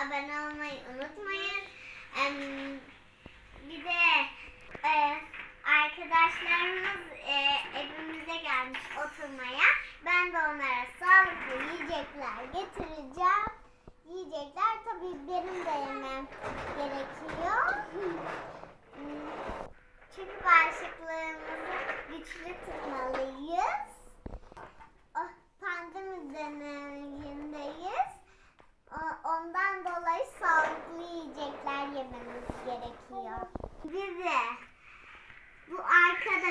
abone olmayı unutmayın. Bir de e, arkadaşlarımız e, evimize gelmiş oturmaya. Ben de onlara sağlıklı yiyecekler getireceğim. Yiyecekler tabii benim de yemem gerekiyor. Çünkü bağışıklığımızı güçlü tutmalıyız. Oh, Pandemi dönemindeyiz. O- Ondan dolayı sağlıklı yiyecekler yememiz gerekiyor. Bir de bu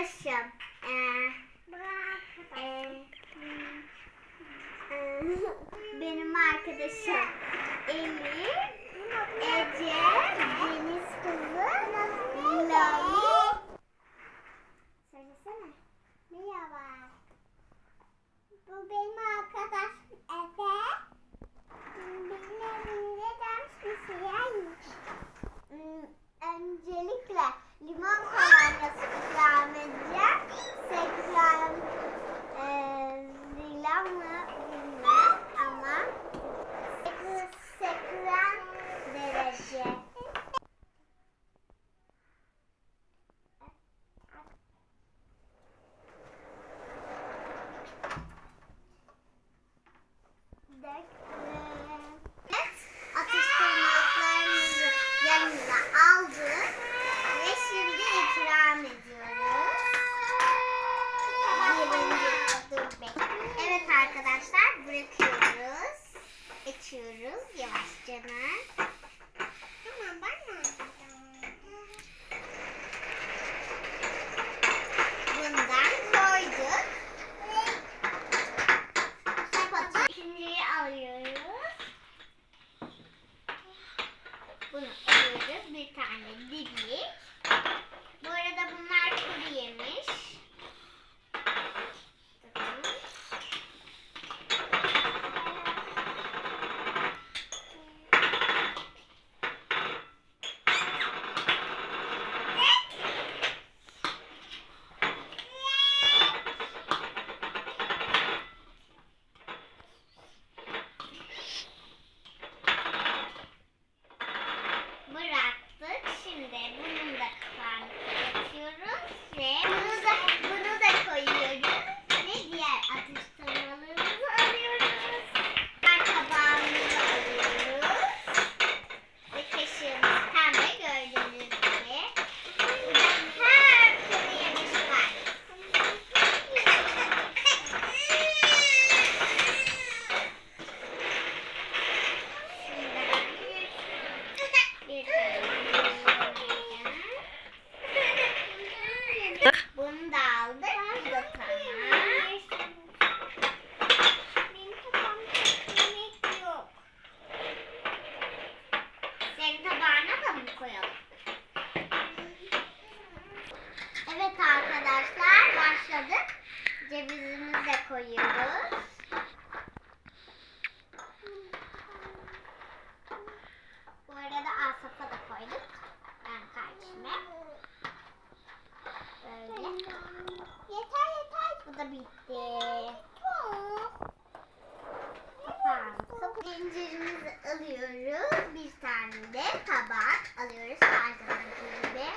arkadaşım eee, eee, eee, benim arkadaşım Elif, Ece, Deniz kızı, Lali. Söylesene. Merhaba. Bu benim arkadaşım Efe. Benim evimde dans müziğiymiş. Hmm, Öncelikle limon kolonyası Yeah. Açıyoruz yavaşça. Tamam ben Bundan koyduk. Kapatıp ikinciyi alıyoruz. Bunu alıyoruz. Bir tane didik. Bu arada bunlar kuru yemiş. Tamam. Bıraktık. Şimdi bunun da kapağını kapatıyoruz ve bunu da, bunu da koyuyoruz. Ve diğer atıştırmalarımızı alıyoruz. Diğer tabağımızı alıyoruz. Ve kaşığımız pembe gördüğünüz gibi. Burada her türlü yemiş var. Bir Bunu da aldık. Bu da tamam. Benim tabağımda yemek yok. Senin tabağına da mı koyalım? Evet arkadaşlar başladık. Cevizimizi de koyuyoruz. Bu arada Asaf'a da koyduk. Ben kardeşime. Bu da bitti. Kapağını kapat- İncirimizi alıyoruz. Bir tane de tabak alıyoruz her zamanki gibi.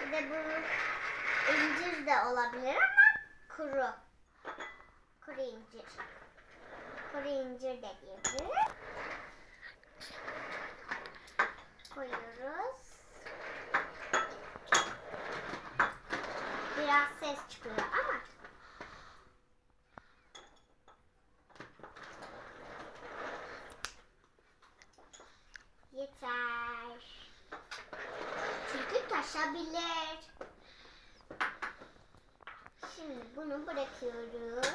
Bir de bu incir de olabilir ama kuru. Kuru incir. Kuru incir de gibi. Çünkü taşabilir. Şimdi bunu bırakıyoruz.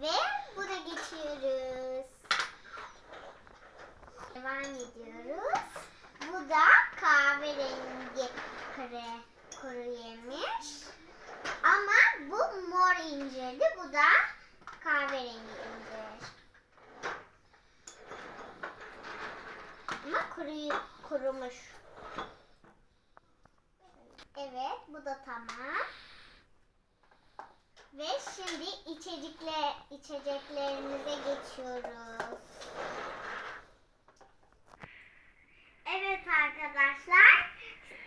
Ve buna geçiyoruz. Devam ediyoruz. Bu da kahverengi kare kuru yemiş. Ama bu mor incirdi. Bu da kahverengi incir. Ama kuru, kurumuş. Evet bu da tamam. Ve şimdi içecekler, içeceklerimize geçiyoruz. Evet arkadaşlar,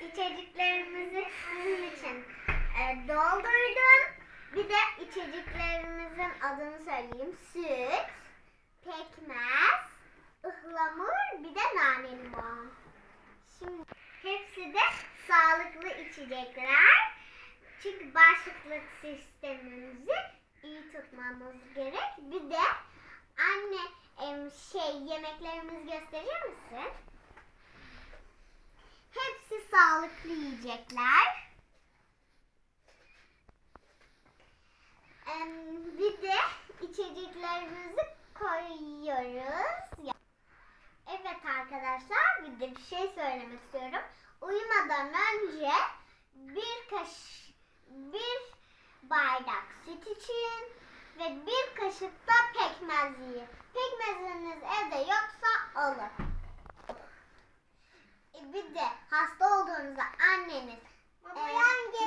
içeceklerimizi sizin için e, doldurdum. Bir de içeceklerimizin adını söyleyeyim. Süt, pekmez, ıhlamur, bir de nane limon. Şimdi hepsi de sağlıklı içecekler. Çünkü bağışıklık sistemimizi iyi tutmamız gerek. Bir de anne şey yemeklerimizi gösterir misin? Hepsi sağlıklı yiyecekler. Bir de içeceklerimizi koyuyoruz. Evet arkadaşlar bir de bir şey söylemek istiyorum. Uyumadan önce bir kaş bir bardak süt için ve bir kaşık da pekmez yiyin. Pekmeziniz evde yoksa alın. E, Bir de hasta olduğunuzda anneniz e,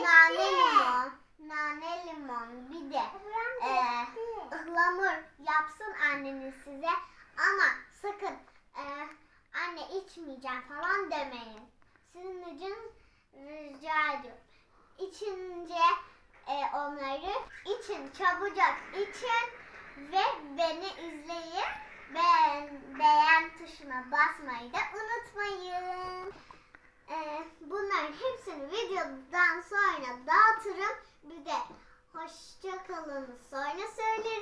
nane limon, nane limon bir de e, ıhlamur yapsın anneniz size ama sakın e, anne içmeyeceğim falan demeyin. Sizin için rica ediyorum. İçince e, onları için çabucak için ve beni izleyin. Beğen, beğen tuşuna basmayı da unutmayın. E, bunların hepsini videodan sonra dağıtırım. Bir de hoşça kalın sonra söylerim.